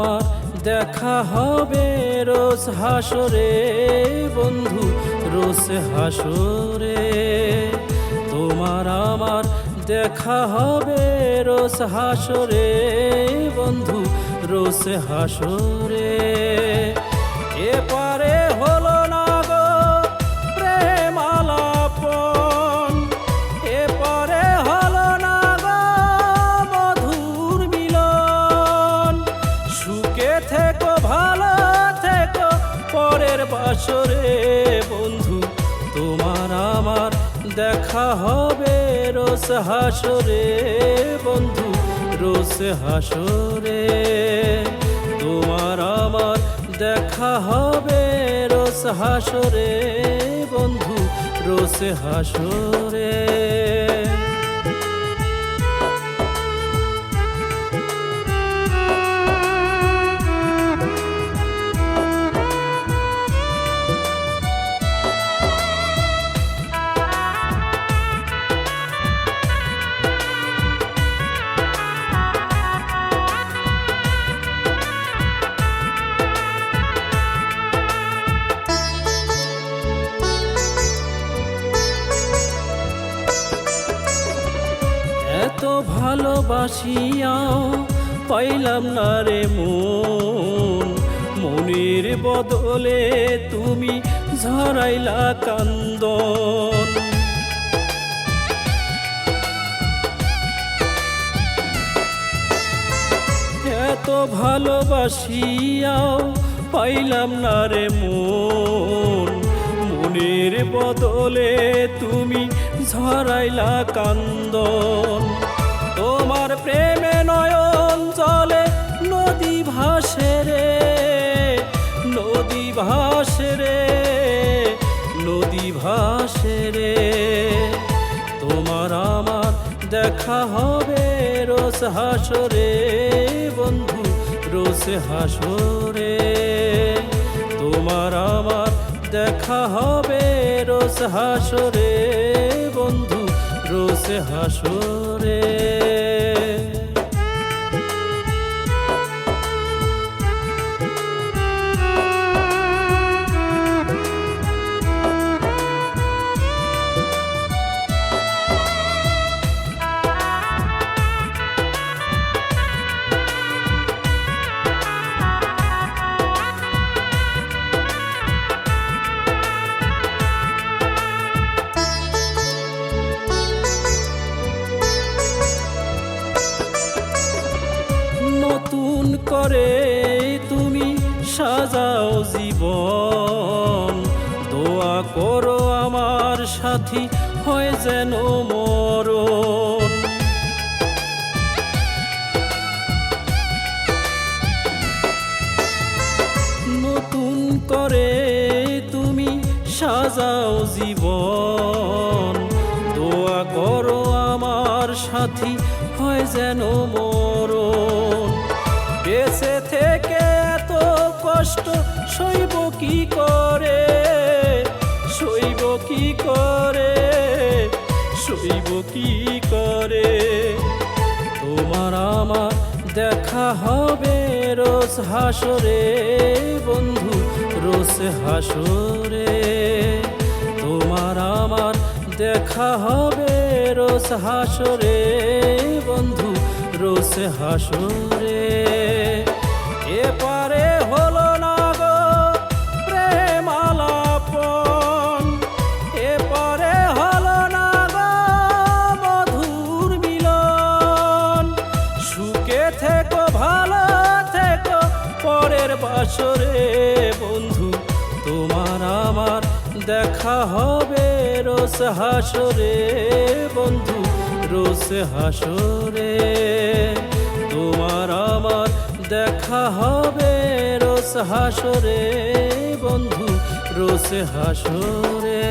আমার দেখা হবে রোজ হাসরে। বন্ধু, রোজ হাসরে। তোমার আমার দেখা হবে রোজ হাসরে। বন্ধু, রোজ হাসরে। পরের বন্ধু, তোমার আমার দেখা হবে রোজ হাসরে বন্ধু, রোজ হাসরে তোমার আমার দেখা হবে রোজ হাসরে বন্ধু, রোজ হাসরে এত ভালোবাসিয়াও পাইলাম না রে মন। মনের বদলে তুমি ঝরাইলা কান্দন। এত ভালোবাসিয়াও পাইলাম না রে মন। মনের বদলে তুমি ঝরাইলা কান্দন। ভাসে রে। তোমার আমার দেখা হবে, রোজ হাসরে বন্ধু, রোজ হাসরে। তোমার আমার দেখা হবে, রোজ হাসরে বন্ধু, রোজ হাসরে। জীবন। দোয়া করো আমার সাথী, হয় যেন মরণ। নতুন করে তুমি সাজাও জীবন। দোয়া করো আমার সাথী, হয় যেন মরণ। বেঁচে কষ্ট, সইব কি করে? সইব কি করে? সইব কি করে? তোমার আমার দেখা হবে রোজ হাসরে, বন্ধু, রোজ হাসরে। তোমার আমার দেখা হবে রোজ হাসরে, বন্ধু, রোজ হাসরে। এপারে হলো থেকো, ভালো থেকো। পরের বাসরে বন্ধু, তোমার আমার দেখা হবে। রোজ হাসরে বন্ধু, রোজ হাসরে তোমার আমার দেখা হবে। রোস হাসরে বন্ধু, রোজ হাসরে